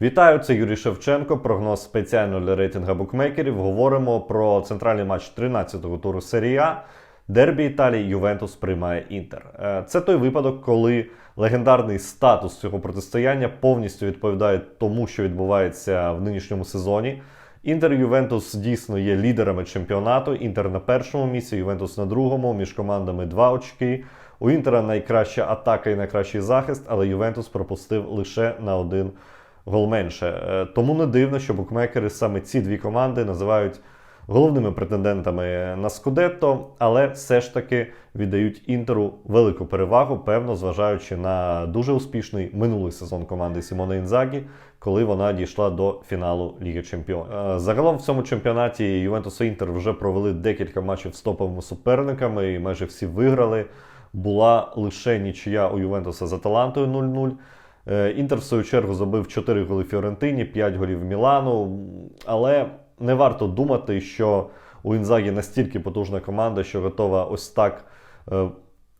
Вітаю, це Юрій Шевченко. Прогноз спеціально для рейтинга букмекерів. Говоримо про центральний матч 13-го туру серії А. Дербі Італії Ювентус приймає Інтер. Е, Це той випадок, коли легендарний статус цього протистояння повністю відповідає тому, що відбувається в нинішньому сезоні. Інтер Ювентус дійсно є лідерами чемпіонату. Інтер на першому місці, Ювентус на другому. Між командами два очки. У Інтера найкраща атака і найкращий захист, але Ювентус пропустив лише на один гол менше. Е, Тому не дивно, що букмекери саме ці дві команди називають головними претендентами на Скудетто, але все ж таки віддають Інтеру велику перевагу, певно, зважаючи на дуже успішний минулий сезон команди Сімони Інзагі, коли вона дійшла до фіналу Ліги Чемпіонів. Е, Загалом в цьому чемпіонаті Ювентус і Інтер вже провели декілька матчів з топовими суперниками і майже всі виграли. Була лише нічия у Ювентуса з Аталантою 0-0. Е, Інтер, в свою чергу, забив 4 голи Фіорентині, 5 голів Мілану. Але не варто думати, що у Інзагі настільки потужна команда, що готова ось так е,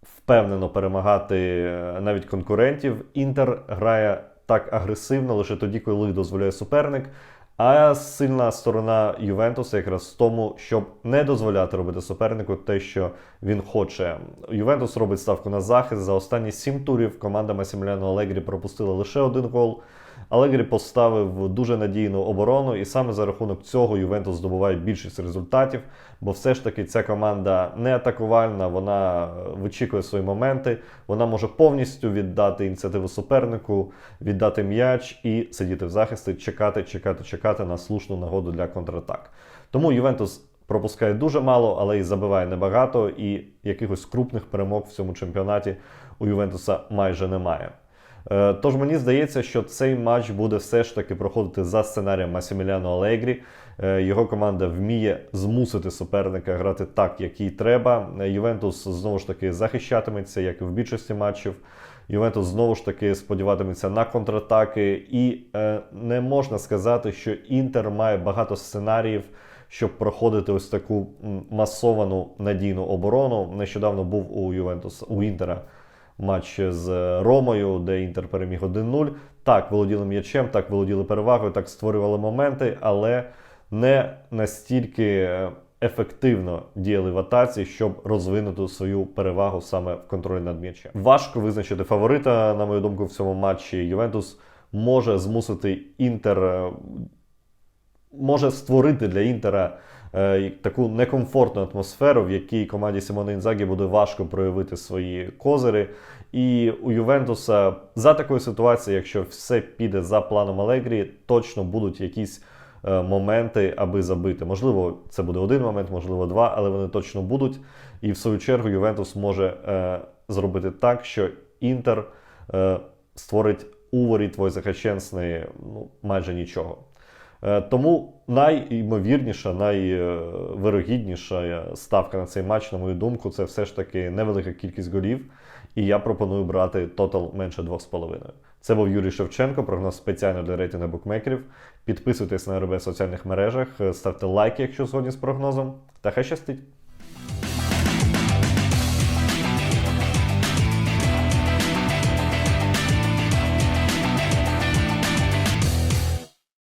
впевнено перемагати е, навіть конкурентів. Інтер грає так агресивно лише тоді, коли дозволяє суперник. А сильна сторона Ювентуса якраз в тому, щоб не дозволяти робити супернику те, що він хоче. Ювентус робить ставку на захист. За останні сім турів команда Масімляно Алегрі пропустила лише один гол. Алегрі поставив дуже надійну оборону, і саме за рахунок цього Ювентус здобуває більшість результатів, бо все ж таки ця команда не атакувальна, вона вичікує свої моменти, вона може повністю віддати ініціативу супернику, віддати м'яч і сидіти в захисті, чекати, чекати, чекати на слушну нагоду для контратак. Тому Ювентус пропускає дуже мало, але і забиває небагато, і якихось крупних перемог в цьому чемпіонаті у Ювентуса майже немає. Е, Тож мені здається, що цей матч буде все ж таки проходити за сценарієм Масіміляно Алегрі. Е, Його команда вміє змусити суперника грати так, як їй треба. Е, Ювентус знову ж таки захищатиметься, як і в більшості матчів. Ювентус знову ж таки сподіватиметься на контратаки, і е, не можна сказати, що Інтер має багато сценаріїв, щоб проходити ось таку масовану надійну оборону. Нещодавно був у Ювентус у Інтера матч з Ромою, де Інтер переміг 1-0. Так, володіли м'ячем, так володіли перевагою, так створювали моменти, але не настільки е, ефективно діяли в атаці, щоб розвинути свою перевагу саме в контролі над м'ячем. Важко визначити фаворита, на мою думку, в цьому матчі. Ювентус може змусити Інтер, е, може створити для Інтера е, таку некомфортну атмосферу, в якій команді Сімони Інзагі буде важко проявити свої козири. І у Ювентуса за такої ситуації, якщо все піде за планом Алегрі, точно будуть якісь е, моменти, аби забити. Можливо, це буде один момент, можливо, два, але вони точно будуть. І в свою чергу Ювентус може е, зробити так, що Інтер е, створить у воріт Войзехаченсної ну, майже нічого. Е, Тому найімовірніша, найвирогідніша ставка на цей матч, на мою думку, це все ж таки невелика кількість голів. І я пропоную брати тотал менше 2,5. Це був Юрій Шевченко, прогноз спеціально для рейтингу букмекерів. Підписуйтесь на РБ в соціальних мережах, ставте лайки, якщо згодні з прогнозом. Та хай щастить!